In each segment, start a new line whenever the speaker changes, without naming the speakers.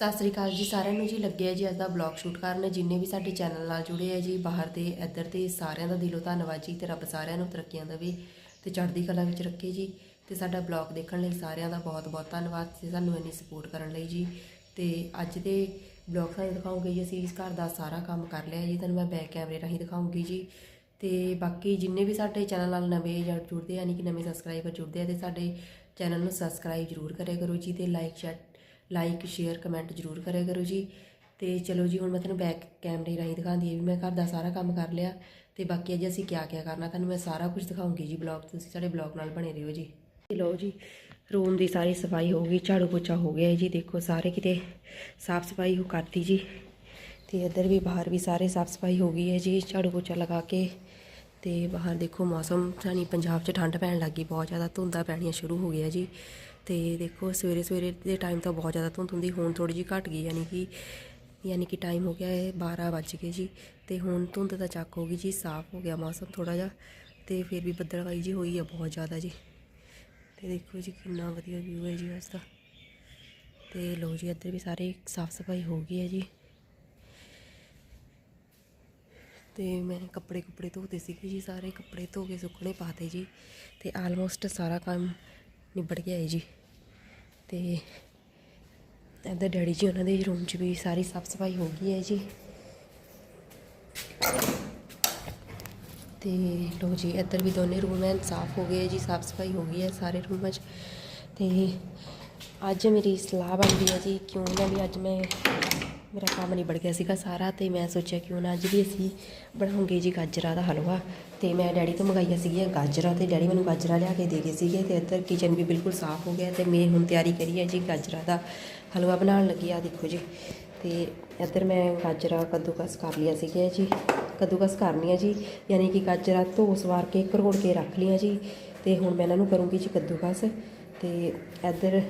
ਸਤਿ ਸ੍ਰੀ ਅਕਾਲ ਜੀ, ਸਾਰਿਆਂ ਨੂੰ ਜੀ। ਲੱਗਿਆ ਜੀ ਅੱਜ ਦਾ ਬਲੌਗ ਸ਼ੂਟ ਕਰਨ। ਜਿੰਨੇ ਵੀ ਸਾਡੇ ਚੈਨਲ ਨਾਲ ਜੁੜੇ ਆ ਜੀ, ਬਾਹਰ ਤੇ ਇੱਧਰ ਤੇ ਸਾਰਿਆਂ ਦਾ ਦਿਲੋਂ ਧੰਨਵਾਦ ਜੀ ਤੇ ਰੱਬ ਸਾਰਿਆਂ ਨੂੰ ਤਰੱਕੀਆਂ ਦੇਵੇ ਤੇ ਚੜ੍ਹਦੀ ਕਲਾ ਵਿੱਚ ਰੱਖੇ ਜੀ। ਤੇ ਸਾਡਾ ਬਲੌਗ ਦੇਖਣ ਲਈ ਸਾਰਿਆਂ ਦਾ ਬਹੁਤ-ਬਹੁਤ ਧੰਨਵਾਦ ਤੇ ਸਾਨੂੰ ਇੰਨੀ ਸਪੋਰਟ ਕਰਨ ਲਈ ਜੀ। ਤੇ ਅੱਜ ਦੇ ਬਲੌਗ ਤੁਹਾਨੂੰ ਦਿਖਾਉਂਗੇ ਜੀ ਅਸੀਂ, ਇਸ ਘਰ ਦਾ ਸਾਰਾ ਕੰਮ ਕਰ ਲਿਆ ਜੀ। ਤੁਹਾਨੂੰ ਮੈਂ ਬੈਕ ਕੈਮਰੇ ਰਾਹੀਂ ਦਿਖਾਉਂਗੀ ਜੀ। ਤੇ ਬਾਕੀ ਜਿੰਨੇ ਵੀ ਸਾਡੇ ਚੈਨਲ ਨਾਲ ਨਵੇਂ ਜਾਂ ਜੁੜਦੇ ਯਾਨੀ ਕਿ ਨਵੇਂ ਸਬਸਕ੍ਰਾਈਬਰ ਜੁੜਦੇ ਆ ਤੇ ਸਾਡੇ ਚੈਨਲ ਨੂੰ ਸਬਸਕ੍ਰਾਈਬ ਜ਼ਰੂਰ ਕਰਿਆ ਕਰੋ ਜੀ ਤੇ like share like share comment ਜ਼ਰੂਰ ਕਰਿਆ ਕਰੋ ਜੀ। ਤੇ ਚਲੋ ਜੀ, ਹੁਣ ਮੈਂ ਤੁਹਾਨੂੰ ਬੈਕ ਕੈਮਰੇ ਰਾਹੀਂ ਦਿਖਾਉਂਦੀ ਹਾਂ ਵੀ ਮੈਂ ਘਰ ਦਾ ਸਾਰਾ ਕੰਮ ਕਰ ਲਿਆ। ਤੇ ਬਾਕੀ ਅੱਜ ਅਸੀਂ ਕਿਆ ਕਿਆ ਕਰਨਾ, ਤੁਹਾਨੂੰ ਮੈਂ ਸਾਰਾ ਕੁਝ ਦਿਖਾਉਂਗੀ ਜੀ ਬਲੌਗ ਤੁਸੀਂ ਸਾਡੇ ਬਲੌਗ ਨਾਲ ਬਣੇ ਰਹੋ ਜੀ। ਤੇ ਲਓ ਜੀ, ਰੂਮ ਦੀ ਸਾਰੀ ਸਫ਼ਾਈ ਹੋ ਗਈ, ਝਾੜੂ ਪੋਚਾ ਹੋ ਗਿਆ ਜੀ। ਦੇਖੋ, ਸਾਰੇ ਕਿਤੇ ਸਾਫ਼ ਸਫ਼ਾਈ ਹੋ ਕਰਤੀ ਜੀ। ਤੇ ਇੱਧਰ ਵੀ ਬਾਹਰ ਵੀ ਸਾਰੇ ਸਾਫ਼ ਸਫ਼ਾਈ ਹੋ ਗਈ ਹੈ ਜੀ, ਝਾੜੂ ਪੋਚਾ ਲਗਾ ਕੇ। ਤੇ ਬਾਹਰ ਦੇਖੋ ਮੌਸਮ ਸਾਨੀ ਪੰਜਾਬ 'ਚ ਠੰਡ ਪੈਣ ਲੱਗੀ ਬਹੁਤ ਜ਼ਿਆਦਾ ਧੁੰਦਾਂ ਪੈਣੀਆਂ ਸ਼ੁਰੂ ਹੋ ਗਿਆ ਜੀ। ਤੇ ਦੇਖੋ ਸਵੇਰੇ ਸਵੇਰੇ ਦੇ ਟਾਈਮ ਤਾਂ ਬਹੁਤ ਜ਼ਿਆਦਾ ਧੁੰਦ ਹੁੰਦੀ, ਹੁਣ ਥੋੜੀ ਜਿਹੀ ਘਟ ਗਈ, ਯਾਨੀ ਕਿ ਯਾਨੀ ਕਿ ਟਾਈਮ ਹੋ ਗਿਆ ਹੈ 12 ਵੱਜ ਗਏ ਜੀ, ਤੇ ਹੁਣ ਧੁੰਦ ਤਾਂ ਚੱਕ ਹੋ ਗਈ ਜੀ, ਸਾਫ਼ ਹੋ ਗਿਆ ਮੌਸਮ ਥੋੜਾ ਜਿਹਾ, ਤੇ ਫਿਰ ਵੀ ਬੱਦਲਵਾਈ ਜੀ ਹੋਈ ਆ ਬਹੁਤ ਜ਼ਿਆਦਾ ਜੀ। ਤੇ ਦੇਖੋ ਜੀ ਕਿੰਨਾ ਵਧੀਆ ਵਿਊ ਹੈ ਜੀ ਅੱਜ ਦਾ। ਤੇ ਲੋ ਜੀ ਇੱਧਰ ਵੀ ਸਾਰੇ ਸਾਫ਼ ਸਫ਼ਾਈ ਹੋ ਗਈ ਹੈ ਜੀ। ਤੇ ਮੈਂ ਕੱਪੜੇ ਕੁੱਪੜੇ ਧੋਤੇ ਸੀਗੇ ਜੀ, ਸਾਰੇ ਕੱਪੜੇ ਧੋ ਕੇ ਸੁੱਕਣੇ ਪਾਤੇ ਜੀ, ਤੇ ਆਲਮੋਸਟ ਸਾਰਾ ਕੰਮ ਨਿਬੜ ਗਿਆ ਹੈ ਜੀ। ਤੇ ਇੱਧਰ ਡੈਡੀ ਜੀ, ਉਹਨਾਂ ਦੇ ਰੂਮ 'ਚ ਵੀ ਸਾਰੀ ਸਾਫ਼ ਸਫ਼ਾਈ ਹੋ ਗਈ ਹੈ ਜੀ। ਤੇ ਲੋ ਜੀ, ਇੱਧਰ ਵੀ ਦੋਨੇ ਰੂਮ ਐਨ ਸਾਫ਼ ਹੋ ਗਏ ਜੀ ਸਾਫ਼ ਸਫ਼ਾਈ ਹੋ ਗਈ ਹੈ ਸਾਰੇ ਰੂਮਾਂ 'ਚ। ਤੇ ਅੱਜ ਮੇਰੀ ਸਲਾਹ ਬਣਦੀ ਹੈ ਜੀ, ਕਿਉਂ ਨਾ ਵੀ ਅੱਜ ਮੈਂ ਮੇਰਾ ਕੰਮ ਨਿਬੜ ਗਿਆ ਸੀਗਾ ਸਾਰਾ ਤੇ ਮੈਂ ਸੋਚਿਆ ਕਿਉਂ ਨਾ ਅੱਜ ਵੀ ਅਸੀਂ ਬਣਾਉਂਗੇ ਜੀ ਗਾਜਰਾਂ ਦਾ ਹਲਵਾ ਤੇ ਮੈਂ ਡੈਡੀ ਤੋਂ ਮੰਗਾਈਆਂ ਸੀਗੀਆਂ ਗਾਜਰਾਂ ਤੇ ਡੈਡੀ ਮੈਨੂੰ ਗਾਜਰਾਂ ਲਿਆ ਕੇ ਦੇ ਗਏ ਸੀਗੇ ਤੇ ਇੱਧਰ ਕਿਚਨ ਵੀ ਬਿਲਕੁਲ ਸਾਫ਼ ਹੋ ਗਿਆ ਤੇ ਮੈਂ ਹੁਣ ਤਿਆਰੀ ਕਰੀ ਹੈ ਜੀ ਗਾਜਰਾਂ ਦਾ ਹਲਵਾ ਬਣਾਉਣ ਲੱਗੀ ਆ ਦੇਖੋ ਜੀ। ਤੇ ਇੱਧਰ ਮੈਂ ਗਾਜਰਾਂ ਕੱਦੂਕਸ ਕਰ ਲਿਆ ਸੀਗਾ ਜੀ, ਕੱਦੂਕਸ ਕਰਨੀ ਆ ਜੀ, ਯਾਨੀ ਕਿ ਗਾਜਰਾਂ ਧੋ ਸਵਾਰ ਕੇ ਘਰੋੜ ਕੇ ਰੱਖ ਲਈਆਂ ਜੀ ਤੇ ਹੁਣ ਮੈਂ ਇਹਨਾਂ ਨੂੰ ਕਰੂੰਗੀ ਜੀ ਕੱਦੂਕਸ ਤੇ ਇੱਧਰ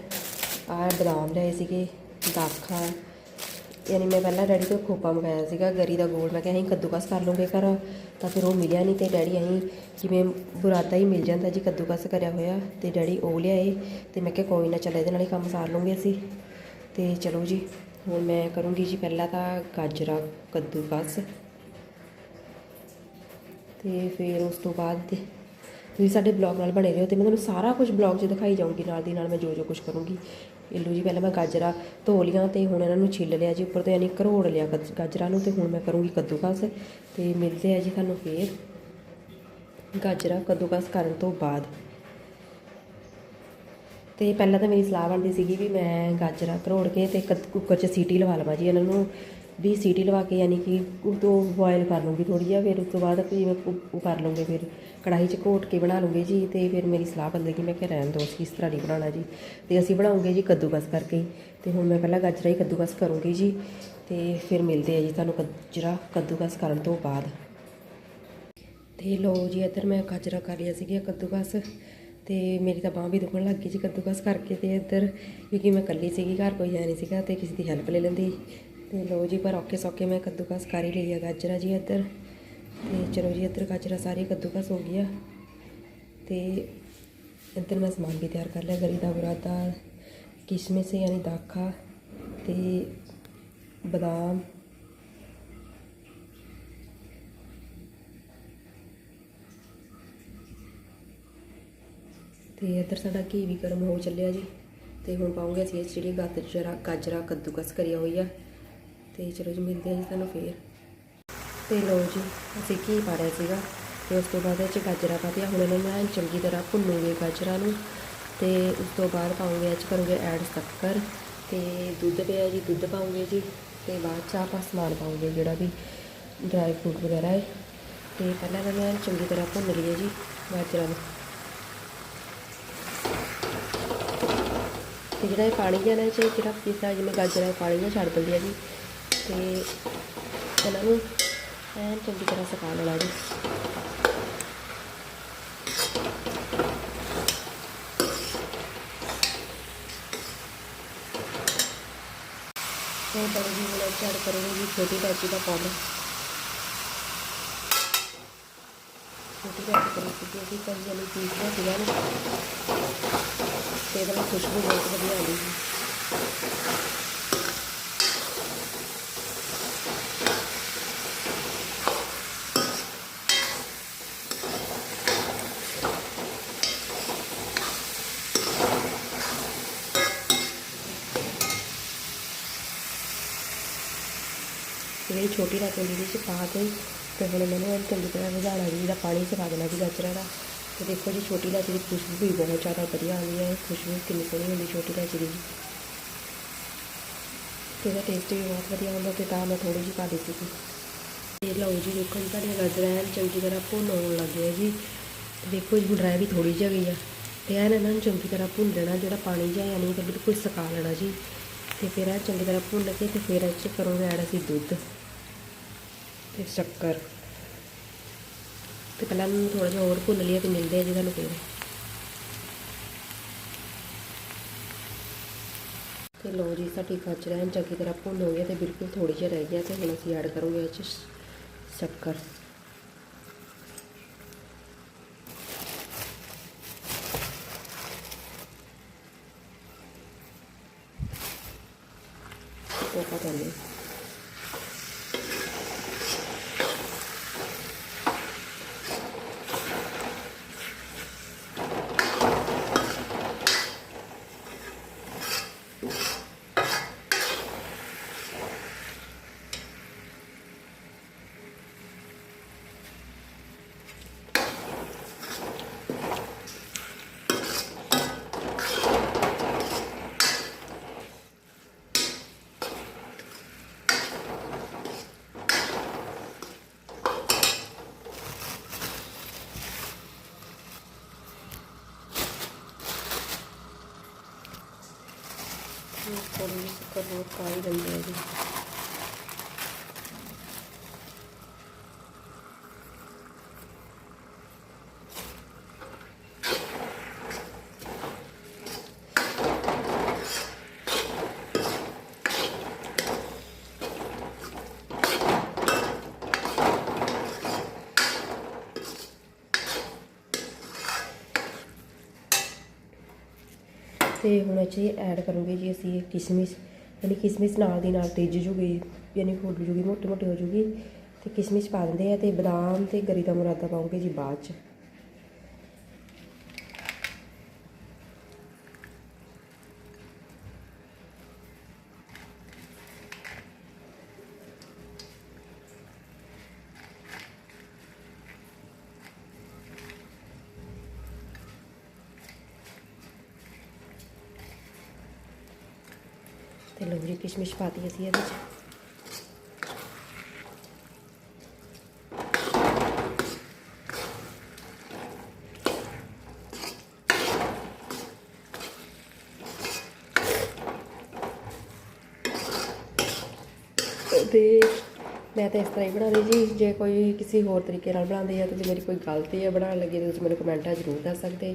ਆ ਬਦਾਮ ਲਏ ਸੀਗੇ ਦਾਖਾਂ ਯਾਨੀ ਮੈਂ ਪਹਿਲਾਂ ਡੈਡੀ ਤੋਂ ਖੋਪਾ ਮੰਗਾਇਆ ਸੀਗਾ, ਗਰੀ ਦਾ ਗੋਲ। ਮੈਂ ਕਿਹਾ, ਅਸੀਂ ਕੱਦੂਕਸ ਕਰ ਲਵਾਂਗੇ ਘਰ। ਤਾਂ ਫਿਰ ਉਹ ਮਿਲਿਆ ਨਹੀਂ ਤੇ ਡੈਡੀ ਅਸੀਂ ਜਿਵੇਂ ਬੁਰਾਦਾ ਹੀ ਮਿਲ ਜਾਂਦਾ ਜੀ ਕੱਦੂਕਸ ਕਰਿਆ ਹੋਇਆ। ਤੇ ਡੈਡੀ ਉਹ ਲਿਆਏ ਤੇ ਮੈਂ ਕਿਹਾ, ਕੋਈ ਨਾ, ਚੱਲ ਇਹਦੇ ਨਾਲ ਹੀ ਕੰਮ ਸਾਰ ਲਵਾਂਗੇ ਅਸੀਂ। ਤੇ ਚਲੋ ਜੀ, ਹੁਣ ਮੈਂ ਕਰੂੰਗੀ ਜੀ ਪਹਿਲਾਂ ਤਾਂ ਗਾਜਰਾਂ, ਕੱਦੂਕਸ। ਤੇ ਫਿਰ ਉਸ ਤੋਂ ਬਾਅਦ ਤੁਸੀਂ ਸਾਡੇ ਬਲੌਗ ਨਾਲ ਬਣੇ ਰਹੋ ਤੇ ਮੈਂ ਤੁਹਾਨੂੰ ਸਾਰਾ ਕੁਝ ਬਲੌਗ 'ਚ ਦਿਖਾਈ ਜਾਊਂਗੀ, ਨਾਲ ਦੀ ਨਾਲ ਮੈਂ ਜੋ ਜੋ ਕੁਝ ਕਰੂੰਗੀ। ਇਹ ਲਓ ਜੀ, ਪਹਿਲਾਂ ਮੈਂ ਗਾਜਰਾਂ ਧੋ ਲੀਆਂ ਤੇ ਹੁਣ ਇਹਨਾਂ ਨੂੰ ਛਿੱਲ ਲਿਆ ਜੀ, ਉੱਪਰ ਤੋਂ ਯਾਨੀ ਘਰੋੜ ਲਿਆ ਗਾਜ- ਗਾਜਰਾਂ ਨੂੰ ਤੇ ਹੁਣ ਮੈਂ ਕਰੂੰਗੀ ਕੱਦੂਕਸ ਤੇ ਮਿਲਦੇ ਆ ਜੀ ਤੁਹਾਨੂੰ ਫੇਰ ਗਾਜਰਾਂ ਕੱਦੂਕਸ ਕਰਨ ਤੋਂ ਬਾਅਦ। ਤੇ ਪਹਿਲਾਂ ਤਾਂ ਮੇਰੀ ਸਲਾਹ ਬਣਦੀ ਸੀਗੀ ਵੀ ਮੈਂ ਗਾਜਰਾਂ ਘਰੋੜ ਕੇ ਤੇ ਕੱਦ- ਕੁੱਕਰ 'ਚ ਸੀਟੀ ਲਵਾ ਲਵਾਂ ਜੀ, ਇਹਨਾਂ ਨੂੰ ਵੀ ਸੀਟੀ ਲਵਾ ਕੇ ਯਾਨੀ ਕਿ ਉਹ ਤੋਂ ਬੋਇਲ ਕਰ ਲੂੰਗੀ ਥੋੜ੍ਹੀ ਜਿਹਾ, ਫਿਰ ਉਸ ਤੋਂ ਬਾਅਦ ਜਿਵੇਂ ਉਹ ਕਰ ਲੂੰਗੇ ਫਿਰ ਕੜਾਹੀ 'ਚ ਘੋਟ ਕੇ ਬਣਾ ਲੂੰਗੇ ਜੀ ਤੇ ਫਿਰ ਮੇਰੀ ਸਲਾਹ ਬਦਲ ਕਿ ਮੈਂ ਕਿਹਾ ਰਹਿਣ ਦੋ ਇਸ ਤਰ੍ਹਾਂ ਨਹੀਂ ਬਣਾਉਣਾ ਜੀ। ਤੇ ਅਸੀਂ ਬਣਾਉਂਗੇ ਜੀ ਕੱਦੂਕਸ ਕਰਕੇ। ਹੀ। ਤੇ ਹੁਣ ਮੈਂ ਪਹਿਲਾਂ ਗਾਜਰਾਂ ਹੀ ਕੱਦੂਕਸ ਕਰੂੰਗੀ ਜੀ ਤੇ ਫਿਰ ਮਿਲਦੇ ਆ ਜੀ ਤੁਹਾਨੂੰ ਗਾਜਰਾਂ ਕੱਦੂਕਸ ਕਰਨ ਤੋਂ ਬਾਅਦ। ਤੇ ਲੋ ਜੀ ਇੱਧਰ ਮੈਂ ਗਾਜਰਾਂ ਕਰ ਲਿਆ ਸੀਗੀਆਂ ਕੱਦੂਕਸ ਤੇ ਮੇਰੀ ਤਾਂ ਬਾਂਹ ਵੀ ਦੁਖਣ ਲੱਗ ਗਈ ਜੀ ਕੱਦੂਕਸ ਕਰਕੇ ਤੇ ਇੱਧਰ, ਕਿਉਂਕਿ ਮੈਂ ਇਕੱਲੀ ਸੀਗੀ, ਘਰ ਕੋਈ ਹੈ ਨਹੀਂ ਸੀਗਾ ਤੇ ਕਿਸੇ ਦੀ ਹੈਲਪ ਲੈ ਲੈਂਦੀ। ਤੇ ਲੋ ਜੀ, ਪਰ ਔਕੇ ਸੌਕੇ ਮੈਂ ਕੱਦੂਕਸ ਕਰ ਹੀ ਲਈ ਆ, ਗਾਜਰਾ ਜੀ ਇੱਧਰ। ਤੇ ਚਲੋ ਜੀ, ਇੱਧਰ ਗਾਜਰਾ ਸਾਰੀ ਕੱਦੂਕਸ ਹੋ ਗਿਆ ਤੇ ਇੱਧਰ ਮੈਂ ਸਮਾਨ ਵੀ ਤਿਆਰ ਕਰ ਲਿਆ ਗਰੀ ਦਾ ਬੁਰਾਦਾ ਕਿਸ਼ਮਿਸ਼ ਯਾਨੀ ਦਾਖਾ ਤੇ ਬਦਾਮ। ਤੇ ਇੱਧਰ ਸਾਡਾ ਘੀ ਵੀ ਗਰਮ ਹੋ ਚੱਲਿਆ ਜੀ। ਤੇ ਹੁਣ ਪਾਉਂਗੇ ਅਸੀਂ ਇਹ 'ਚ ਜਿਹੜੀ ਗਾਜਰਾ ਗਾਜਰਾਂ ਕੱਦੂਕਸ ਕਰੀਆ ਹੋਈ ਆ। ਤੇ ਚਲੋ ਜੀ ਮਿਲਦੇ ਆ ਜੀ ਤੁਹਾਨੂੰ ਫੇਰ। ਤੇ ਲਓ ਜੀ, ਅਸੀਂ ਘੀ ਪਾ ਲਿਆ ਸੀਗਾ ਤੇ ਉਸ ਤੋਂ ਬਾਅਦ ਇਹ 'ਚ ਗਾਜਰਾਂ ਪਾ ਦਿੱਤੀਆਂ। ਹੁਣ ਇਹਨਾਂ ਨੂੰ ਐਨ ਚੰਗੀ ਤਰ੍ਹਾਂ ਭੁੰਨੂਗੇ ਗਾਜਰਾਂ ਨੂੰ ਤੇ ਉਸ ਤੋਂ ਬਾਅਦ ਪਾਉਂਗੇ, ਇਹ 'ਚ ਕਰੂੰਗੇ ਐਡ ਸ਼ੱਕਰ ਤੇ ਦੁੱਧ ਪਿਆ ਜੀ, ਦੁੱਧ ਪਾਉਂਗੇ ਜੀ ਤੇ ਬਾਅਦ 'ਚ ਆਪਾਂ ਸਮਾਨ ਪਾਉਂਗੇ ਜਿਹੜਾ ਵੀ ਡਰਾਈ ਫਰੂਟ ਵਗੈਰਾ ਹੈ। ਤੇ ਪਹਿਲਾਂ ਇਹਨਾਂ ਨੂੰ ਐਨ ਚੰਗੀ ਤਰ੍ਹਾਂ ਭੁੰਨ ਲਈਏ ਜੀ ਗਾਜਰਾਂ ਨੂੰ। ਤੇ ਜਿਹੜਾ ਇਹ ਪਾਣੀ ਜਿਹਾ ਨਾ 'ਚ, ਜਿਹੜਾ ਪੀਸਾ ਜਿਵੇਂ ਗਾਜਰਾਂ ਪਾਣੀ ਜਿਹਾ ਛੱਡ ਦਿੰਦੀ ਹੈ ਜੀ। ਤੇ ਇਹਨਾਂ ਨੂੰ ਐਨ ਚੰਗੀ ਤਰ੍ਹਾਂ ਸੁਕਾ ਲੈਣਾ ਜੀ। ਤੇ ਬੜੀ ਜੀ ਮਿਲਾ ਚੜ ਕਰੂੰਗੀ ਛੋਟੀ ਇਲਾਇਚੀ ਦਾ ਪਾਊਡਰ ਛੋਟੀ ਇਲਾਇਚੀ ਕਰੀ ਸੀ ਅਸੀਂ ਕਰੀ ਜਾਨੀ ਪੀਸ ਲਿਆ ਸੀਗਾ ਨਾ। ਤੇ ਇਹਦਾ ਖੁਸ਼ਬੂ ਬਹੁਤ ਵਧੀਆ ਆਉਂਦੀ ਸੀ ਤੇ ਜਿਹੜੀ ਛੋਟੀ ਇਲਾਇਚੀ ਹੁੰਦੀ ਇਹਦੇ ਪਾ ਕੇ ਤੇ ਹੁਣ ਮੈਨੂੰ ਇਹਨੂੰ ਚੰਗੀ ਤਰ੍ਹਾਂ ਰਝਾਉਣਾ ਜੀ ਇਹਦਾ ਪਾਣੀ ਸੁਕਾ ਦੇਣਾ ਜੀ ਗਾਜਰਾਂ ਦਾ। ਤੇ ਦੇਖੋ ਜੀ ਛੋਟੀ ਇਲਾਇਚੀ ਦੀ ਖੁਸ਼ਬੂ ਵੀ ਬਹੁਤ ਜ਼ਿਆਦਾ ਵਧੀਆ ਆਉਂਦੀ ਹੈ ਖੁਸ਼ਬੂ ਕਿੰਨੀ ਸੋਹਣੀ ਹੁੰਦੀ ਛੋਟੀ ਇਲਾਇਚੀ ਦੀ ਜੀ ਤੇ ਇਹਦਾ ਟੇਸਟ ਵੀ ਬਹੁਤ ਵਧੀਆ ਹੁੰਦਾ ਤੇ ਤਾਂ ਮੈਂ ਥੋੜੀ ਜਿਹੀ ਪਾ ਦਿੱਤੀ ਸੀ ਇਹ ਲਓ ਜੀ ਦੇਖੋ ਜੀ ਤੁਹਾਡੀਆਂ ਗਾਜਰਾਂ ਐਨ ਚੰਗੀ ਤਰ੍ਹਾਂ ਭੁੰਨ ਹੋਣ ਲੱਗ ਗਏ ਜੀ। ਦੇਖੋ ਜੀ, ਹੁਣ ਵੀ ਥੋੜੀ ਜਿਹੀ ਗਈ ਆ। ਤੇ ਐਨ ਇਹਨਾਂ ਨੂੰ ਚੰਗੀ ਤਰ੍ਹਾਂ ਭੁੰਨ ਦੇਣਾ, ਜਿਹੜਾ ਪਾਣੀ ਜਿਹਾ ਯਾਨੀ ਕਿ ਬਿਲਕੁਲ ਸੁਕਾ ਲੈਣਾ ਜੀ। ਤੇ ਫਿਰ ਇਹ ਚੰਗੀ ਤਰ੍ਹਾਂ ਭੁੰਨ ਕੇ ਤੇ ਫਿਰ ਇਹ 'ਚ ਕਰੋਗੇ ਐਡ ਅਸੀਂ ਦੁੱਧ। ਤੇ ਸ਼ੱਕਰ। ਤੇ ਪਹਿਲਾਂ ਇਹਨੂੰ ਥੋੜਾ ਜਿਹਾ ਹੋਰ ਭੁੰਨ ਲਿਆ ਤੇ ਮਿਲਦੇ ਆ ਜੀ ਤੁਹਾਨੂੰ ਫਿਰ। ਤੇ ਲਓ ਜੀ, ਸਾਡੀ ਗਾਜਰਾਂ ਐਨ ਚੰਗੀ ਤਰ੍ਹਾਂ ਭੁੰਨ ਹੋ ਗਈ ਤੇ ਬਿਲਕੁਲ ਥੋੜੀ ਜਿਹੀ ਰਹਿ ਗਿਆ ਤੇ ਹੁਣ ਅਸੀਂ ਐਡ ਕਰੋਗੇ ਇਹ 'ਚ ਸ਼ੱਕਰ ਪੋਕਾ ਕਰ ਥੋੜੀ ਜਿਹੀ ਸ਼ੱਕਰ ਹੋਰ ਪਾ ਹੀ ਤੇ ਹੁਣ ਇਹ 'ਚ ਐਡ ਕਰੂੰਗੇ ਜੀ ਅਸੀਂ ਕਿਸ਼ਮਿਸ਼। ਯਾਨੀ ਕਿਸ਼ਮਿਸ਼ ਨਾਲ ਦੀ ਨਾਲ ਰਿੱਝ ਜੂਗੀ, ਯਾਨੀ ਫੁੱਲ ਜੂਗੀ ਮੋਟੀ ਮੋਟੀ ਹੋ ਜੂਗੀ ਅਤੇ ਕਿਸ਼ਮਿਸ਼ ਪਾ ਦਿੰਦੇ ਆ ਅਤੇ ਬਦਾਮ ਅਤੇ ਗਰੀ ਦਾ ਮੁਰਾਦਾ ਪਾਉਂਗੇ ਜੀ ਬਾਅਦ ਚ। ਤੇ ਲਓ ਜੀ, ਕਿਸ਼ਮਿਸ਼ ਪਾਤੀ ਅਸੀਂ ਇਹਦੇ ਚ। ਤੇ ਮੈਂ ਤਾਂ ਇਸ ਤਰ੍ਹਾਂ ਹੀ ਬਣਾਉਂਦੀ ਜੀ, ਜੇ ਕੋਈ ਕਿਸੇ ਹੋਰ ਤਰੀਕੇ ਨਾਲ ਬਣਾਉਂਦੇ ਆ ਤੇ ਜੇ ਮੇਰੀ ਕੋਈ ਗਲਤੀ ਹੈ ਬਣਾਉਣ ਲੱਗੇ, ਤਾਂ ਤੁਸੀਂ ਮੈਨੂੰ ਕਮੈਂਟਾਂ ਜ਼ਰੂਰ ਦੱਸ ਸਕਦੇ।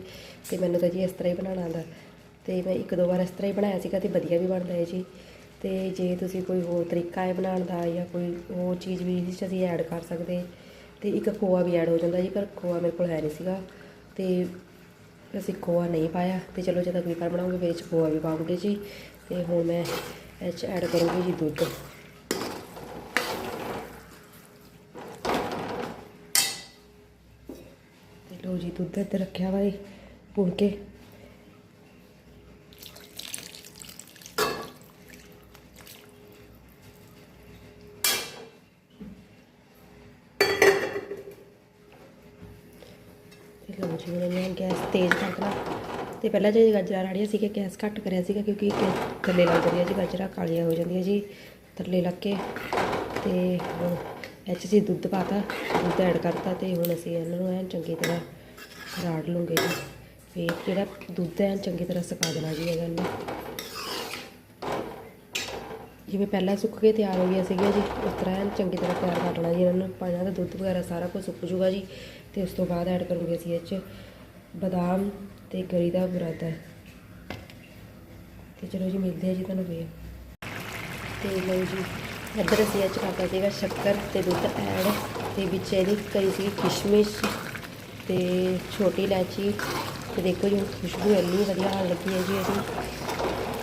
ਤੇ ਮੈਨੂੰ ਤਾਂ ਜੀ ਇਸ ਤਰ੍ਹਾਂ ਹੀ ਬਣਾਉਣਾ ਆਉਂਦਾ ਤੇ ਮੈਂ ਇੱਕ ਦੋ ਵਾਰ ਇਸ ਤਰ੍ਹਾਂ ਹੀ ਬਣਾਇਆ ਸੀਗਾ ਤੇ ਵਧੀਆ ਵੀ ਬਣਦਾ ਹੈ ਜੀ। ਤੇ ਜੇ ਤੁਸੀਂ ਕੋਈ ਹੋਰ ਤਰੀਕਾ ਹੈ ਬਣਾਉਣ ਦਾ ਜਾਂ ਕੋਈ ਹੋਰ ਚੀਜ਼ ਵੀ ਜਿਸ 'ਚ ਅਸੀਂ ਐਡ ਕਰ ਸਕਦੇ ਤੇ ਇੱਕ ਖੋਆ ਵੀ ਐਡ ਹੋ ਜਾਂਦਾ ਜੀ, ਪਰ ਖੋਆ ਮੇਰੇ ਕੋਲ ਹੈ ਨਹੀਂ ਸੀਗਾ। ਤੇ ਅਸੀਂ ਖੋਆ ਨਹੀਂ ਪਾਇਆ ਤੇ ਚਲੋ ਜਦੋਂ ਅਗਲੀ ਵਾਰ ਬਣਾਉਂਗੇ ਵਿੱਚ ਖੋਆ ਵੀ ਪਾਉਂਗੇ ਜੀ। ਤੇ ਹੁਣ ਮੈਂ ਇਹ 'ਚ ਐਡ ਕਰੂੰਗੀ ਜੀ ਦੁੱਧ। ਤੇ ਜੀ ਦੁੱਧ ਇੱਧਰ ਰੱਖਿਆ ਵਾ ਭੁੰਨ ਕੇ ਤੇ ਲਓ ਜੀ ਹੁਣ ਮੈਂ ਗੈਸ ਤੇਜ਼ ਕਰਨਾ ਤੇ ਪਹਿਲਾਂ ਜੇ ਗਾਜਰਾਂ ਰਾੜੀਆਂ ਸੀ ਕਿ ਗੈਸ ਘੱਟ ਕਰਿਆ ਸੀਗਾ ਕਿਉਂਕਿ ਕਿ ਥੱਲੇ ਲੱਗ ਜਾਂਦੀਆਂ ਜੀ, ਗਾਜਰਾਂ ਕਾਲੀਆਂ ਹੋ ਜਾਂਦੀਆਂ ਜੀ ਥੱਲੇ ਲੱਗ ਕੇ ਤੇ ਹੁਣ ਇਹ 'ਚ ਅਸੀਂ ਦੁੱਧ ਪਾਤਾ, ਦੁੱਧ ਐਡ ਕਰਤਾ ਤੇ ਹੁਣ ਅਸੀਂ ਇਹਨਾਂ ਨੂੰ ਐਂ ਚੰਗੀ ਤਰ੍ਹਾਂ ਰਾੜ ਲੂੰਗੇ ਜੀ। ਫਿਰ ਜਿਹੜਾ ਦੁੱਧ ਐਨ ਚੰਗੀ ਤਰ੍ਹਾਂ ਸੁਕਾ ਦੇਣਾ ਜੀ ਇਹਨਾਂ। ਨੂੰ ਜਿਵੇਂ ਪਹਿਲਾਂ ਸੁੱਕ ਕੇ ਤਿਆਰ ਹੋ ਗਿਆ ਸੀਗਾ ਜੀ, ਉਸ ਤਰ੍ਹਾਂ ਐਨ ਚੰਗੀ ਤਰ੍ਹਾਂ ਤਿਆਰ ਕਰ ਲੈਣਾ ਜੀ ਇਹਨਾਂ ਨੂੰ। ਪਾਣਾ ਦਾ ਦੁੱਧ ਵਗੈਰਾ ਸਾਰਾ ਕੁਝ ਸੁੱਕ ਜੂਗਾ ਜੀ, ਤੇ ਉਸ ਤੋਂ ਬਾਅਦ ਐਡ ਕਰੂਗੇ ਅਸੀਂ ਇਹ 'ਚ ਬਦਾਮ ਤੇ ਗਰੀ ਦਾ ਬੁਰਾਦਾ ਤੇ ਚਲੋ ਜੀ, ਮਿਲਦੇ ਆ ਜੀ ਤੁਹਾਨੂੰ ਫੇਰ। ਤੇ ਲਓ ਜੀ, ਇੱਧਰ ਅਸੀਂ ਇਹ 'ਚ ਕਰਤਾ ਸੀਗਾ ਸ਼ੱਕਰ ਤੇ ਦੁੱਧ ਐਡ। ਤੇ ਵਿੱਚ ਇਹਦੀ ਕਰੀ ਸੀ ਕਿਸ਼ਮਿਸ਼ ਤੇ ਛੋਟੀ ਇਲਾਇਚੀ। ਤੇ ਦੇਖੋ ਜੀ, ਹੁਣ ਖੁਸ਼ਬੂ ਇੰਨੀ ਵਧੀਆ ਆਉਣ ਲੱਗੀ ਹੈ ਜੀ ਇਹਦੀ।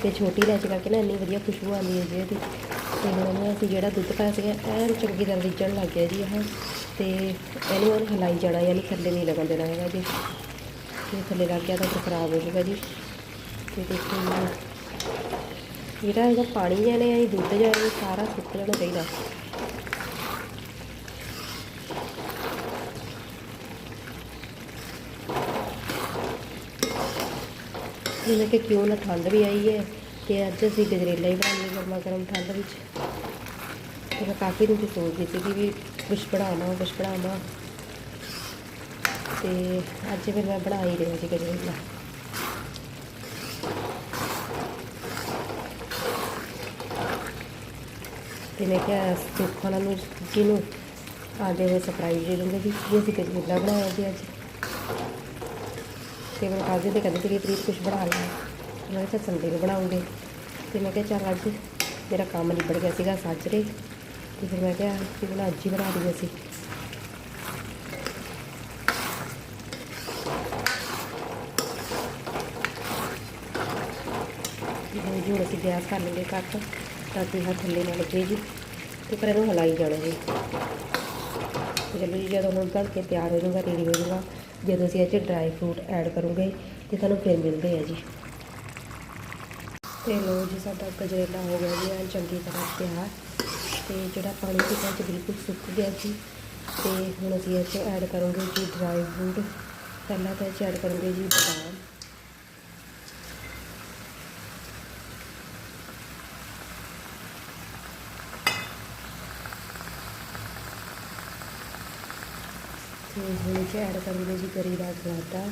ਤੇ ਛੋਟੀ ਇਲਾਇਚੀ ਕਰਕੇ ਨਾ ਇੰਨੀ ਵਧੀਆ ਖੁਸ਼ਬੂ ਆਉਂਦੀ ਹੈ ਜੀ ਇਹਦੀ। ਤੇ ਹੁਣ ਅਸੀਂ ਜਿਹੜਾ ਦੁੱਧ ਪਾਇਆ ਸੀਗਾ ਐਨ ਚੰਗੀ ਤਰ੍ਹਾਂ ਰਿੱਝਣ ਲੱਗ ਗਿਆ ਜੀ ਇਹ। ਤੇ ਇਹਨੂੰ ਹੁਣ ਜਾਣਾ, ਯਾਨੀ ਥੱਲੇ ਨਹੀਂ ਲੱਗਣ ਦੇਣਾ ਹੈਗਾ ਜੀ। ਜੇ ਥੱਲੇ ਲੱਗ ਗਿਆ ਤਾਂ ਖਰਾਬ ਹੋ ਜਾਊਗਾ ਜੀ। ਤੇ ਦੇਖੋ ਜਿਹੜਾ ਇਹਦਾ ਪਾਣੀ ਜਿਹਾ ਆ ਇਹ ਦੁੱਧ ਜਾਣੇ ਸਾਰਾ ਸੁੱਕ ਜਾਣਾ ਚਾਹੀਦਾ। ਜਿਵੇਂ ਕਿ ਕਿਉਂ ਨਾ ਠੰਡ ਵੀ ਆਈ ਹੈ ਤੇ ਅੱਜ ਅਸੀਂ ਗਜਰੇਲਾ ਹੀ ਬਣਾਉਣੀ ਗਰਮਾ ਗਰਮ ਠੰਡ ਵਿੱਚ। ਤੇ ਕਾਫੀ ਦਿਨ ਤੋਂ ਸੋਚਦੀ ਸੀ ਕਿ ਵੀ ਕੁਝ ਬਣਾਵਾਂ ਕੁਝ ਬਣਾਵਾਂ। ਤੇ ਅੱਜ ਫਿਰ ਮੈਂ ਬਣਾ ਹੀ ਰਿਹਾ ਸੀ ਗਜਰੇਲਾ ਤੇ ਮੈਂ ਕਿਹਾ ਸੁੱਖਾਂ ਨੂੰ ਕਿਨੂੰ ਆਦੇ ਹੋਏ ਸਰਪ੍ਰਾਈਜ਼ ਦੇ ਦਿੰਦੇ ਵੀ ਕੀ ਅਸੀਂ ਗਜਰੇਲਾ ਬਣਾਇਆ ਜੀ ਅੱਜ। ਤੇ ਮੈਂ ਕਾਜੇ ਤੇ ਕਹਿੰਦੇ ਸੀ ਕਿ ਪ੍ਰੀਤ ਕੁਝ ਬਣਾ ਲੈ ਮੈਂ ਕਿਹਾ ਸੰਡੇ ਨੂੰ ਬਣਾਉਂਗੇ। ਤੇ ਮੈਂ ਕਿਹਾ ਚੱਲ ਅੱਜ ਮੇਰਾ ਕੰਮ ਨਿਬੜ ਗਿਆ ਸੀਗਾ ਸਾਜਰੇ। ਤੇ ਫਿਰ ਮੈਂ ਕਿਹਾ ਕਿ ਬਣਾ ਅੱਜ ਹੀ ਬਣਾ ਦਈਏ ਅਸੀਂ ਇਹ ਜੀ ਹੁਣ ਅਸੀਂ ਗੈਸ ਕਰ ਲਵਾਂਗੇ ਕੱਟ, ਤਾਂ ਕਿ ਹੱਥ ਥੱਲੇ ਨਾ ਲੱਗੇ ਜੀ, ਤੇ ਪਰ ਇਹਨੂੰ ਹਲਾਈ ਜਾਣਾ ਜੀ। ਚਲੋ ਜੀ, ਜਦੋਂ ਹੁਣ ਬਣ ਕੇ ਤਿਆਰ ਹੋ ਜਾਊਗਾ ਰੈਡੀ ਹੋ ਜਾਊਗਾ, ਜਦੋਂ ਅਸੀਂ ਇਹ 'ਚ ਡਰਾਈ ਫਰੂਟ ਐਡ ਕਰੂੰਗੇ, ਤੇ ਤੁਹਾਨੂੰ ਫਿਰ ਮਿਲਦੇ ਆ ਜੀ। ਤੇ ਲੋ ਜੀ, ਸਾਡਾ ਗਜਰੇਲਾ ਹੋ ਗਿਆ ਜੀ ਐਨ ਚੰਗੀ ਤਰ੍ਹਾਂ ਤਿਆਰ। ਤੇ ਜਿਹੜਾ ਪਾਣੀ ਸੀਗਾ ਇਹ ਬਿਲਕੁਲ ਸੁੱਕ ਗਿਆ ਜੀ। ਤੇ ਹੁਣ ਅਸੀਂ ਇਹ 'ਚ ਐਡ ਕਰੂੰਗੇ ਜੀ ਡਰਾਈ ਫਰੂਟ ਪਹਿਲਾਂ ਤਾਂ ਇਹ 'ਚ ਐਡ ਕਰੂੰਗੇ ਜੀ ਬਦਾਮ। ਤੇ ਹੁਣ ਇਹ 'ਚ ਐਡ ਕਰੂੰਗੇ ਜੀ ਗਰੀ ਦਾ ਗਲਾਟਾ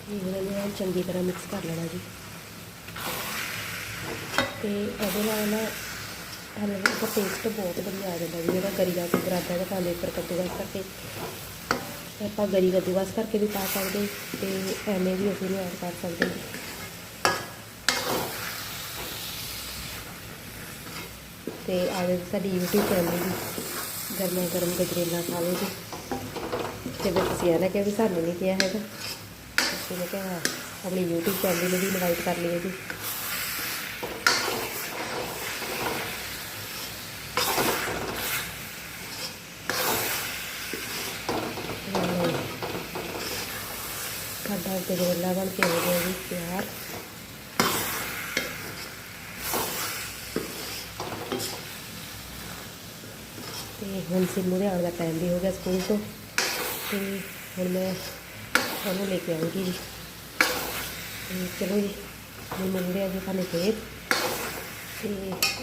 ਤੇ ਚੰਗੀ ਤਰ੍ਹਾਂ ਮਿਕਸ ਕਰ ਲੈਣਾ ਜੀ। ਤੇ ਇਹਦੇ ਨਾਲ ਨਾ ਹਲਵੇ ਦਾ ਟੇਸਟ ਬਹੁਤ ਵਧੀਆ ਆ ਜਾਂਦਾ ਜੀ, ਜਿਹੜਾ ਕਰੀ ਦਾ ਗਰਾਦਾ ਦਾ ਪਾਉਂਦੇ ਉੱਪਰ ਕੱਦੂਕਸ ਕਰਕੇ ਤੇ ਆਪਾਂ ਗਰੀ ਕੱਦੂਕਸ ਕਰਕੇ ਵੀ ਪਾ ਸਕਦੇ ਤੇ ਐਵੇਂ ਵੀ ਅਸੀਂ ਇਹਨੂੰ ਐਡ ਕਰ ਸਕਦੇ ਜੀ ਤੇ ਆ ਜਾਓ ਸਾਡੀ YouTube ਚੈਨਲ ਦੀ ਗਰਮਾ ਗਰਮ ਗਜਰੇਲਾ ਖਾਵੇ ਜੀ। ਤੇ ਫਿਰ ਤੁਸੀਂ ਇਹ ਨਾ ਕਿ ਵੀ ਸਾਨੂੰ ਨਹੀਂ ਕਿਹਾ ਹੈਗਾ। ਤੁਸੀਂ ਮੈਂ ਕਿਹਾ ਆਪਣੀ YouTube ਚੈਨਲ ਨੂੰ ਵੀ ਇਨਵਾਈਟ ਕਰ ਲਈਏ ਜੀ ਲਓ। ਸਾਡਾ ਗਜਰੇਲਾ ਬਣ ਕੇ ਹੋ ਗਿਆ ਜੀ ਤਿਆਰ ਤੇ ਹੁਣ ਸਿੰਮੂ ਦੇ ਆਉਣ ਦਾ ਟਾਈਮ ਵੀ ਹੋ ਗਿਆ ਸਕੂਲ ਤੋਂ। ਤੇ ਹੁਣ ਮੈਂ ਉਹਨੂੰ ਲੈ ਕੇ ਆਉਂਗੀ ਜੀ। ਤੇ ਚਲੋ ਜੀ, ਹੁਣ ਮਿਲਦੇ ਆ ਜੀ ਤੁਹਾਨੂੰ ਫੇਰ ਤੇ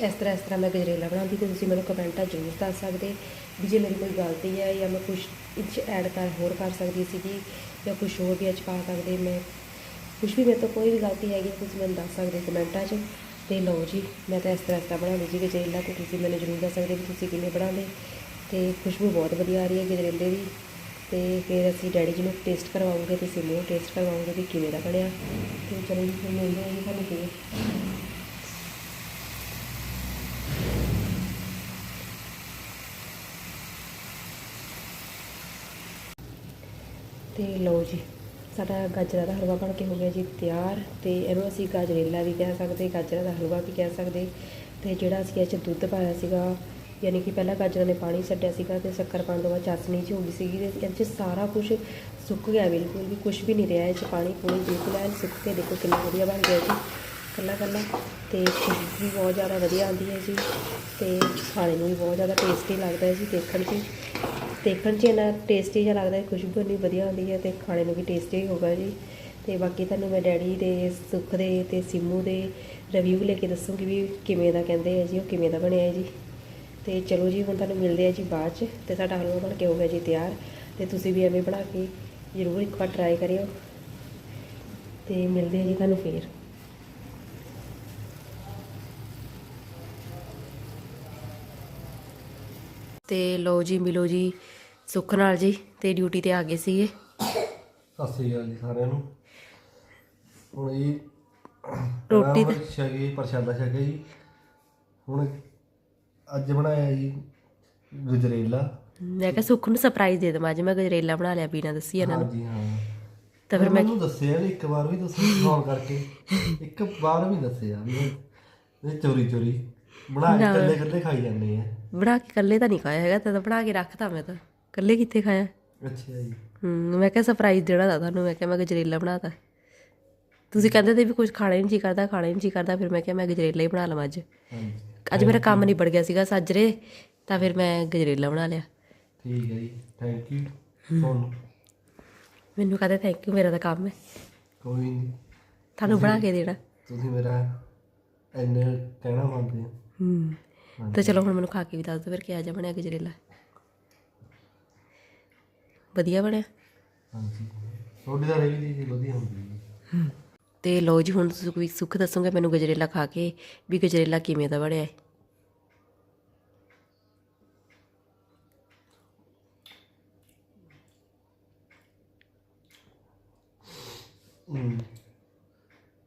ਇਸ ਤਰ੍ਹਾਂ ਇਸ ਤਰ੍ਹਾਂ ਮੈਂ ਗਜਰੇਲਾ ਬਣਾਉਂਦੀ, ਤੇ ਤੁਸੀਂ ਮੈਨੂੰ ਕਮੈਂਟਾਂ ਜ਼ਰੂਰ ਦੱਸ ਸਕਦੇ। ਵੀ ਜੇ ਮੇਰੀ ਕੋਈ ਗਲਤੀ ਹੈ ਜਾਂ ਮੈਂ ਕੁਝ ਇੱਚ ਐਡ ਕਰ ਹੋਰ ਕਰ ਸਕਦੀ ਸੀਗੀ ਜਾਂ ਕੁਝ ਹੋਰ ਵੀ ਅੱਜ ਪਾ ਸਕਦੇ ਮੈਂ ਕੁਝ ਵੀ ਮੇਰੇ ਤੋਂ ਕੋਈ ਵੀ ਗਲਤੀ ਹੈਗੀ ਤੁਸੀਂ ਮੈਨੂੰ ਦੱਸ ਸਕਦੇ ਕਮੈਂਟਾਂ 'ਚ। ਤੇ ਲਓ ਜੀ, ਮੈਂ ਤਾਂ ਇਸ ਤਰ੍ਹਾਂ ਇਸ ਤਰ੍ਹਾਂ ਬਣਾਉਂਦੀ ਸੀ ਗਜਰੇਲਾ ਤੇ ਤੁਸੀਂ ਮੈਨੂੰ ਜ਼ਰੂਰ ਦੱਸ ਸਕਦੇ ਵੀ ਤੁਸੀਂ ਕਿਵੇਂ ਬਣਾਉਂਦੇ। ਤੇ ਖੁਸ਼ਬੂ ਬਹੁਤ ਵਧੀਆ ਆ ਰਹੀ ਹੈ ਗਜਰੇਲੇ ਦੀ ਤੇ ਫਿਰ ਅਸੀਂ ਡੈਡੀ ਜੀ ਨੂੰ ਟੇਸਟ ਕਰਵਾਉਂਗੇ ਤੇ ਸਿਮੂ ਨੂੰ ਟੇਸਟ ਕਰਵਾਉਂਗੇ ਵੀ ਕਿਵੇਂ ਦਾ ਬਣਿਆ। ਤੇ ਚਲੋ ਜੀ, ਫਿਰ ਮਿਲਦੇ ਹਾਂ ਜੀ ਤੁਹਾਨੂੰ ਫਿਰ। ਤੇ ਲਓ ਜੀ, ਸਾਡਾ ਗਾਜਰਾਂ ਦਾ ਹਲਵਾ ਬਣ ਕੇ ਹੋ ਗਿਆ ਜੀ ਤਿਆਰ ਤੇ ਇਹਨੂੰ ਅਸੀਂ ਗਾਜਰੇਲਾ ਵੀ ਕਹਿ ਸਕਦੇ, ਗਾਜਰਾਂ ਦਾ ਹਲਵਾ ਵੀ ਕਹਿ ਸਕਦੇ ਤੇ ਜਿਹੜਾ ਅਸੀਂ ਇਹ 'ਚ ਦੁੱਧ ਪਾਇਆ ਸੀਗਾ, ਯਾਨੀ ਕਿ ਪਹਿਲਾਂ ਗਾਜਰਾਂ ਨੇ ਪਾਣੀ ਛੱਡਿਆ ਸੀਗਾ ਤੇ ਸ਼ੱਕਰ ਪਾਉਣ ਤੋਂ ਬਾਅਦ ਚਾਸ਼ਨੀ 'ਚ ਹੋ ਗਈ ਸੀਗੀ ਤੇ ਇਹ 'ਚ ਸਾਰਾ ਕੁਝ ਸੁੱਕ ਗਿਆ ਬਿਲਕੁਲ ਵੀ ਕੁਝ ਵੀ ਨਹੀਂ ਰਿਹਾ ਇਹ 'ਚ ਪਾਣੀ, ਪੂਣੀ ਬਿਲਕੁਲ ਐਨ ਸੁੱਕ ਕੇ ਦੇਖੋ ਕਿੰਨਾ ਵਧੀਆ ਬਣ ਗਿਆ ਜੀ, ਕੱਲਾ ਕੱਲਾ ਤੇ ਖੁਸ਼ਬੂ ਵੀ ਬਹੁਤ ਜ਼ਿਆਦਾ ਵਧੀਆ ਆਉਂਦੀ ਹੈ ਜੀ ਤੇ ਖਾਣੇ ਨੂੰ ਵੀ ਬਹੁਤ ਜ਼ਿਆਦਾ ਟੇਸਟੀ ਲੱਗਦਾ ਹੈ ਜੀ ਦੇਖਣ 'ਚ। ਦੇਖਣ 'ਚ ਇੰਨਾ ਟੇਸਟੀ ਜਿਹਾ ਲੱਗਦਾ ਹੈ, ਖੁਸ਼ਬੂ ਇੰਨੀ ਵਧੀਆ ਆਉਂਦੀ ਹੈ ਤੇ ਖਾਣੇ ਨੂੰ ਵੀ ਟੇਸਟੀ ਹੋਗਾ ਜੀ। ਤੇ ਬਾਕੀ ਤੁਹਾਨੂੰ ਮੈਂ ਡੈਡੀ ਦੇ, ਸੁੱਖ ਦੇ ਤੇ ਸਿੰਮੂ ਦੇ ਰਿਵਿਊ ਲੈ ਕੇ ਦੱਸੂਗੀ ਵੀ ਕਿਵੇਂ ਦਾ ਕਹਿੰਦੇ ਆ ਜੀ, ਉਹ ਕਿਵੇਂ ਦਾ ਬਣਿਆ ਹੈ ਜੀ। ਤੇ ਚਲੋ ਜੀ, ਹੁਣ ਤੁਹਾਨੂੰ ਮਿਲਦੇ ਆ ਜੀ ਬਾਅਦ 'ਚ ਤੇ ਸਾਡਾ ਹਲਵਾ ਬਣ ਕੇ ਹੋ ਗਿਆ ਜੀ ਤਿਆਰ। ਤੇ ਤੁਸੀਂ ਵੀ ਐਵੇਂ ਬਣਾ ਕੇ ਜ਼ਰੂਰ ਇੱਕ ਵਾਰ ਟਰਾਈ ਕਰਿਓ। ਤੇ ਮਿਲਦੇ ਆ ਜੀ ਤੁਹਾਨੂੰ ਫੇਰ। ਤੇ ਲੋ ਜੀ ਮਿਲੋ ਜੀ ਸੁੱਖ ਨਾਲ ਜੀ ਤੇ ਡਿਊਟੀ ਤੇ ਆ ਗਏ ਸੀਗੇ।
ਸਤਿ ਸ੍ਰੀ ਅਕਾਲ ਜੀ ਸਾਰਿਆਂ ਨੂੰ। ਹੁਣ ਇਹ
ਰੋਟੀ
ਤੇ ਛਕੇ ਪ੍ਰਸ਼ਾਦਾ ਛਕੇ ਜੀ। ਹੁਣ ਅੱਜ ਬਣਾਇਆ ਜੀ ਗੁਜਰੇਲਾ।
ਮੈਂ ਕਿਹਾ ਸੁੱਖ ਨੂੰ ਸਰਪ੍ਰਾਈਜ਼ ਦੇ ਦਵਾਂ ਅੱਜ ਮੈਂ ਗਜਰੇਲਾ ਬਣਾ ਲਿਆ ਬਿਨਾਂ ਦੱਸੀ ਇਹਨਾਂ ਨੂੰ।
ਹਾਂਜੀ ਹਾਂ।
ਤਾਂ ਫਿਰ ਮੈਂ
ਮੈਨੂੰ ਦੱਸਿਆ ਨਹੀਂ ਇੱਕ ਵਾਰ ਵੀ ਤੁਸੀਂ ਫੋਨ ਕਰਕੇ ਇੱਕ ਵਾਰ ਵੀ ਦੱਸਿਆ ਵੀ ਇਹ ਚੋਰੀ ਚੋਰੀ ਬਣਾ ਕੇ ਇਕੱਲੇ ਇਕੱਲੇ ਖਾਈ ਜਾਂਦੇ ਆ।
ਬਣਾ ਕੇ ਇਕੱਲੇ ਤਾਂ ਨਹੀਂ ਖਾਇਆ ਹੈਗਾ ਤੇ ਬਣਾ ਕੇ ਰੱਖਤਾ ਮੈਂ ਤਾਂ। ਇਕੱਲੇ ਕਿੱਥੇ ਖਾਇਆ?
ਅੱਛਾ ਜੀ।
ਹੂੰ ਮੈਂ ਕਿਹਾ ਸਰਪ੍ਰਾਈਜ਼ ਦੇਣਾ ਤਾਂ ਤੁਹਾਨੂੰ ਮੈਂ ਕਿਹਾ ਮੈਂ ਗਜਰੇਲਾ ਬਣਾਤਾ। ਤੁਸੀਂ ਕਹਿੰਦੇ ਤੇ ਵੀ ਕੁਝ ਖਾਣਾ ਨਹੀਂ ਜੀ ਕਰਦਾ ਖਾਣਾ ਨਹੀਂ ਜੀ ਕਰਦਾ ਫਿਰ ਮੈਂ ਕਿਹਾ ਮੈਂ ਗਜਰੇਲਾ ਹੀ ਬਣਾ ਲਵਾਂ ਅੱਜ। ਅੱਜ ਮੇਰਾ ਕੰਮ ਨਿਬੜ ਗਿਆ ਸੀਗਾ ਸਾਜਰੇ ਤਾਂ ਫਿਰ ਮੈਂ ਗਜਰੇਲਾ ਬਣਾ ਲਿਆ।
ਠੀਕ ਹੈ ਜੀ ਥੈਂਕ ਯੂ ਤੁਹਾਨੂੰ
ਮੈਨੂੰ ਕਹਦੇ ਥੈਂਕ ਯੂ ਮੇਰਾ ਤਾਂ ਕੰਮ ਹੈ।
ਕੋਈ ਨਹੀਂ
ਤੁਹਾਨੂੰ ਬਣਾ ਕੇ ਦੇਣਾ।
ਤੁਸੀਂ ਮੇਰਾ ਇੰਨੇ ਕਹਿਣਾ ਮੰਨਦੇ ਹੋ।
ਹੂੰ। ਤੇ ਚਲੋ ਹੁਣ ਮੈਨੂੰ ਖਾ ਕੇ ਵੀ ਦੱਸ ਦਿਓ ਫਿਰ ਕਿਹਾ ਜਿਹਾ ਬਣਿਆ ਗਜਰੇਲਾ। ਵਧੀਆ ਬਣਿਆ?
ਹਾਂਜੀ। ਤੁਹਾਡੀ ਤਾਂ ਰਹੀ ਜੀ ਵਧੀਆ ਹੁੰਦੀ ਹੈ।
ਤੇ ਲੋ ਜੀ ਹੁਣ ਤੁਸੀਂ ਕੋਈ ਸੁੱਖ ਦੱਸੋਗੇ ਮੈਨੂੰ ਗਜਰੇਲਾ ਖਾ ਕੇ ਵੀ ਗਜਰੇਲਾ ਕਿਵੇਂ ਦਾ ਬਣਿਆ? ਹੈ।
ਹਮ।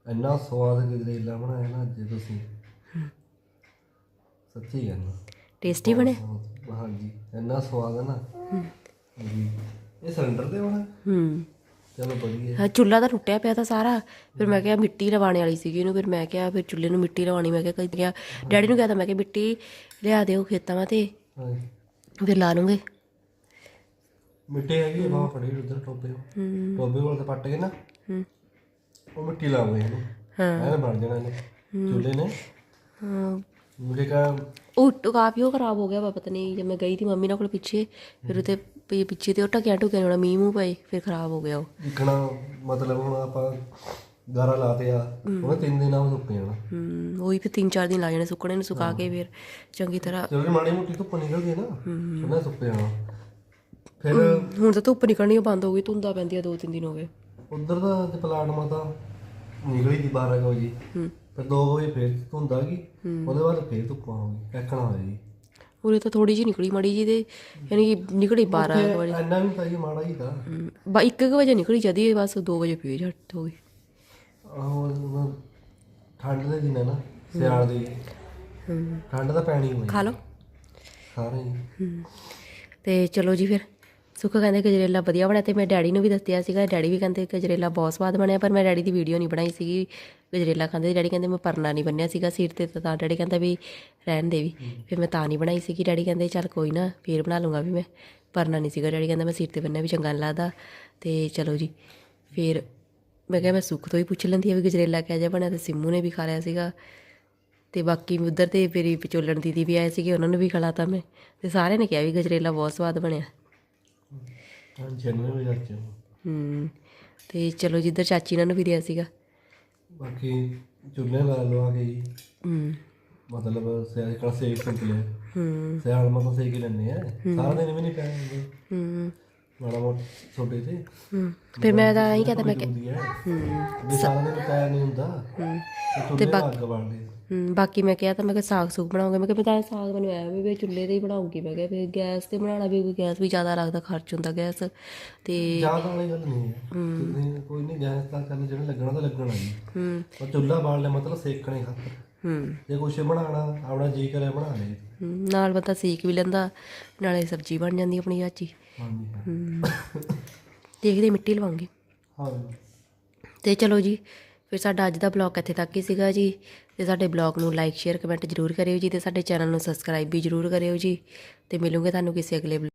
ਇੰਨਾ ਸਵਾਦ ਗਜਰੇਲਾ ਬਣਾਇਆ ਨਾ ਅੱਜ ਤੁਸੀਂ। ਸੱਚੀ ਕਹਿੰਦਾ
ਟੇਸਟੀ
ਬਹੁਤ- ਹਾਂਜੀ ਇੰਨਾ ਸਵਾਦ ਹੈ ਨਾ। ਜੀ। ਇਹ ਸਿਲੰਡਰ ਤੇ ਹੋਣਾ?
ਹੂੰ।
ਚਲੋ ਵਧੀਆ।
ਹਾਂ ਚੁੱਲ੍ਹਾ ਤਾਂ ਟੁੱਟਿਆ ਪਿਆ ਤਾਂ ਸਾਰਾ। ਫਿਰ ਮੈਂ ਕਿਹਾ ਮਿੱਟੀ ਲਵਾਉਣ ਵਾਲੀ ਸੀਗੀ ਇਹਨੂੰ ਫਿਰ ਮੈਂ ਕਿਹਾ ਫਿਰ ਚੁੱਲ੍ਹੇ ਨੂੰ ਮਿੱਟੀ ਲਵਾਉਣੀ ਮੈਂ ਕਿਹਾ ਕਹੀ ਡੈਡੀ ਨੂੰ ਕਿਹਾ ਤਾਂ ਮੈਂ ਕਿਹਾ ਮਿੱਟੀ ਲਿਆ ਦਿਓ ਖੇਤਾਂ 'ਮਾ ਤੇ। ਫਿਰ ਲਾ ਲੂੰਗੇ।
ਮਿੱਟੀ ਹੈਗੀ ਆ ਬਾਹਰ ਫੜੀ ਉਧਰ ਟੋਬੇ
ਹੂੰ।
ਟੋਬੇ ਕੋਲ ਤੇ ਪੱਟ ਕੇ ਨਾ।
ਹੂੰ।
ਉਹ ਮਿੱਟੀ ਲਾਉਂਦੇ ਇਹਨੂੰ।
ਹਾਂ।
ਐਨ ਬਣ ਜਾਣਾ ਇਹਨੇ। ਚੁੱਲ੍ਹੇ ਨੇ।
ਹਾਂ।
ਮੁੰਡੇ ਕਾ
ਉਹ ਟ- ਕਾਫੀ ਉਹ ਖਰਾਬ ਹੋ ਗਿਆ ਵਾ ਪਤਾ ਨਹੀਂ ਜਦ ਮੈਂ ਗਈ ਤੀ ਮੰਮੀ ਨਾਲ ਕੋਲ ਪਿੱਛੇ ਫਿਰ ਉਤੇ ਪਿੱਛੇ ਤੇ ਉਹ ਟਕਿਆ ਟੁਕਿਆ ਹੋਣਾ ਮੀਂਹ ਮੂੰਹ ਪਏ ਫਿਰ ਖਰਾਬ ਹੋ ਗਿਆ ਉਹ।
ਦੇਖਣਾ ਮਤਲਬ ਹੁਣ ਆਪਾਂ ਗਾਰਾ ਲਾਤੇ ਆ ਉਹਨੇ ਤਿੰਨ ਦਿਨਾਂ ਨੂੰ ਸੁੱਕ ਜਾਣਾ।
ਹੂੰ ਉਹੀ ਫਿਰ ਤਿੰਨ ਚਾਰ ਦਿਨ ਲੱਗ ਜਾਣੇ ਸੁੱਕਣੇ ਨੂੰ ਸੁਕਾ ਕੇ ਫਿਰ ਚੰਗੀ ਤਰ੍ਹਾਂ
ਜਦੋਂ ਮਾੜੀ ਮੋਟੀ ਧੁੱਪ ਨਿਕਲਦੀ ਹੈ ਨਾ ਉਹਨੇ ਸੁੱਕ ਜਾਣਾ। ਫਿਰ
ਹੁਣ ਤਾਂ ਧੁੱਪ ਨਿਕਲਣੀ ਬੰਦ ਹੋ ਗਈ ਧੁੰਦਾ ਪੈਂਦੀ ਆ ਦੋ ਤਿੰਨ ਦਿਨ ਹੋ ਗਏ।
ਉਧਰ ਦਾ ਤੇ ਪਲਾਟ ਮਾਤਾ ਨਿਕਲੀ ਦੀ 12 ਕੁ ਵਜੇ
ਹੂੰ।
ਫਿਰ 2 ਵਜੇ ਫੇਰ ਧੁੰਦਾ ਗਈ। ਉਹਦੇ ਬਾਅਦ ਫੇਰ ਧੁੱਪ ਆ ਗਈ ਕੱਕਣਾ ਹੋਇਆ ਜੀ।
ਉਰੇ ਤਾਂ ਥੋੜੀ ਜਿਹੀ ਨਿਕਲੀ ਮੜੀ ਜੀ ਤੇ ਯਾਨੀ ਕਿ ਨਿਕਲੀ 12 ਕੁ ਵਜੇ।
ਇੰਨਾ ਵੀ ਤਾਂ ਜੀ ਮਾੜਾ ਹੀ ਤਾਂ।
ਹੂੰ, ਬਾ 1 ਵਜੇ ਨਿਕਲੀ ਜਦੀ ਬਸ 2 ਵਜੇ ਫੇਰ ਝੱਟ ਹੋ ਗਈ
ਆਹੋ ਉਹ ਠੰਡ ਦੇ ਦਿਨ ਹੈ ਨਾ ਸਿਆਲ ਦੇ।
ਹੂੰ।
ਠੰਡ ਤਾਂ ਪੈਣੀ ਹੋਈ।
ਖਾ ਲਓ।
ਸਾਰੇ ਹੀ।
ਹੂੰ। ਤੇ ਚਲੋ ਜੀ ਫਿਰ। ਸੁੱਖ ਕਹਿੰਦੇ ਗਜਰੇਲਾ ਵਧੀਆ ਬਣਿਆ ਤੇ ਮੈਂ ਡੈਡੀ ਨੂੰ ਵੀ ਦੱਸਿਆ ਸੀਗਾ, ਡੈਡੀ ਵੀ ਕਹਿੰਦੇ ਗਜਰੇਲਾ ਬਹੁਤ ਸਵਾਦ ਬਣਿਆ, ਪਰ ਮੈਂ ਡੈਡੀ ਦੀ ਵੀਡੀਓ ਨਹੀਂ ਬਣਾਈ ਸੀਗੀ। ਗਜਰੇਲਾ ਖਾਂਦੇ ਡੈਡੀ ਕਹਿੰਦੇ ਮੈਂ ਪਰਨਾ ਨਹੀਂ ਬੰਨਿਆ ਸੀਗਾ ਸਿਰ ਤੇ ਤਾਂ ਡੈਡੀ ਕਹਿੰਦਾ ਵੀ ਰਹਿਣ ਦੇ ਵੀ। ਫਿਰ ਮੈਂ ਤਾਂ ਨਹੀਂ ਬਣਾਈ ਸੀਗੀ, ਡੈਡੀ ਕਹਿੰਦੇ ਚੱਲ ਕੋਈ ਨਾ ਫੇਰ ਬਣਾ ਲੂੰਗਾ ਵੀ ਮੈਂ। ਪਰਨਾ ਨਹੀਂ ਸੀਗਾ, ਡੈਡੀ ਕਹਿੰਦਾ ਮੈਂ ਸਿਰ ਤੇ ਬੰਨਿਆ ਵੀ ਚੰਗਾ ਨਹੀਂ ਲੱਗਦਾ ਤੇ ਚਲੋ ਜੀ। ਫਿਰ ਮੈਂ ਕਿਹਾ ਮੈਂ ਸੁੱਖ ਤੋਂ ਹੀ ਪੁੱਛ ਲੈਂਦੀ ਆ ਵੀ ਗਜਰੇਲਾ ਕਿਹੋ ਜਿਹਾ ਬਣਿਆ ਤੇ ਸਿੰਮੂ ਨੇ ਵੀ ਖਾ ਲਿਆ ਸੀਗਾ। ਤੇ ਬਾਕੀ ਉਧਰ ਤੇ ਮੇਰੀ ਵਿਚੋਲਣ ਦੀਦੀ ਵੀ ਆਏ ਸੀਗੇ, ਉਹਨਾਂ ਨੂੰ ਵੀ ਖਿਲਾਤਾ ਮੈਂ। ਤੇ ਸਾਰਿਆਂ ਨੇ ਕਿਹਾ ਵੀ ਗਜਰੇਲਾ ਬਹੁਤ ਸਵਾਦ ਬਣਿਆ।
ਹਾਂਜੀ ਇਹਨੂੰ ਵੀ ਚਾਚੇ ਨੂੰ।
ਹੂੰ ਤੇ ਚਲੋ ਜਿੱਧਰ ਚਾਚੀ ਨਾਲ ਨੂੰ ਦਿਆ ਸੀਗਾ।
ਬਾਕੀ ਚੁੱਲ੍ਹੇ ਲਾ ਲਵਾ ਕੇ ਜੀ।
ਹੂੰ।
ਮਤਲਬ ਸਿਆਲ ਕਾ ਸੇਕ ਸੰਕ ਲਿਆ।
ਹੂੰ।
ਸਿਆਲ ਮਾ ਤਾਂ ਸੇਕ ਹੀ ਲੈਂਦੇ ਆ। ਸਾਰਾ ਦਿਨ ਵੀ ਨਹੀਂ ਪਿਆ ਹੁੰਦੇ
ਹੂੰ।
ਮਾੜਾ ਮੋਟ ਛੋਟੇ ਤੇ
ਹੂੰ। ਫਿਰ ਮੈਂ ਤਾਂ ਇਹੀ ਕਹਤਾ ਮੈਂ ਕਿ
ਹੈ। ਸਾਰਾ ਦਿਨ ਪਿਆ ਨਹੀਂ ਹੁੰਦਾ। ਤੇ ਚੁੱਲ੍ਹੇ ਲਾ ਅੱਗ ਬਾਲਦੇ
ਹੂੰ ਬਾਕੀ ਮੈਂ ਕਿਹਾ ਤਾਂ ਮੈਂ ਕਿ ਸਾਗ ਸੂਗ ਬਣਾਉਂਗਾ। ਮੈਂ ਕਿਹਾ ਮੈਂ ਤਾਂ ਸਾਗ ਮੈਨੂੰ ਆਇਆ ਵੀ ਚੁੱਲ੍ਹੇ ਤੇ ਹੀ ਬਣਾਉਂਗੀ। ਮੈਂ ਕਿਹਾ ਫਿਰ ਗੈਸ ਤੇ ਬਣਾਉਣਾ ਵੀ ਕੋਈ ਗੈਸ ਵੀ ਜ਼ਿਆਦਾ ਲੱਗਦਾ ਖਰਚ ਹੁੰਦਾ ਗੈਸ। ਤੇ
ਜ਼ਿਆਦਾ ਵਾਲੀ ਗੱਲ ਨਹੀਂ ਹੈ। ਕੋਈ ਨਹੀਂ ਗੈਸ ਤਾਂ ਚੱਲ ਜਿਹੜਾ ਲੱਗਣਾ ਤਾਂ ਲੱਗਣਾ ਜੀ
ਹੂੰ।
ਉਹ ਚੁੱਲ੍ਹਾ ਬਾਲ ਲਿਆ ਮਤਲਬ ਸੇਕਣੇ ਖਾਤਰ
ਹੂੰ।
ਜੇ ਕੁਛ ਬਣਾਉਣਾ ਆਪਣਾ ਜੀ ਕਰੇ ਬਣਾ ਲੇ
ਹੂੰ, ਨਾਲ ਬੰਦਾ ਸੀਕ ਵੀ ਲੈਂਦਾ ਨਾਲੇ ਸਬਜ਼ੀ ਬਣ ਜਾਂਦੀ ਆਪਣੀ ਚਾਚੀ
ਹਾਂਜੀ। ਹਾਂ।
ਹੂੰ ਦੇਖਦੇ ਮਿੱਟੀ ਲਵਾਉਂਗੀ
ਹਾਂ।
ਤੇ ਚਲੋ ਜੀ ਫਿਰ ਸਾਡਾ ਅੱਜ ਦਾ ਬਲੌਗ ਇੱਥੇ ਤੱਕ ਹੀ ਸੀਗਾ ਜੀ। ਤੇ ਸਾਡੇ ਬਲੌਗ ਨੂੰ ਲਾਈਕ ਸ਼ੇਅਰ ਕਮੈਂਟ ਜ਼ਰੂਰ ਕਰਿਓ ਜੀ ਤੇ ਸਾਡੇ ਚੈਨਲ ਨੂੰ ਸਬਸਕ੍ਰਾਈਬ ਵੀ ਜ਼ਰੂਰ ਕਰਿਓ ਜੀ। ਤੇ ਮਿਲੂਗੇ ਤੁਹਾਨੂੰ ਕਿਸੇ ਅਗਲੇ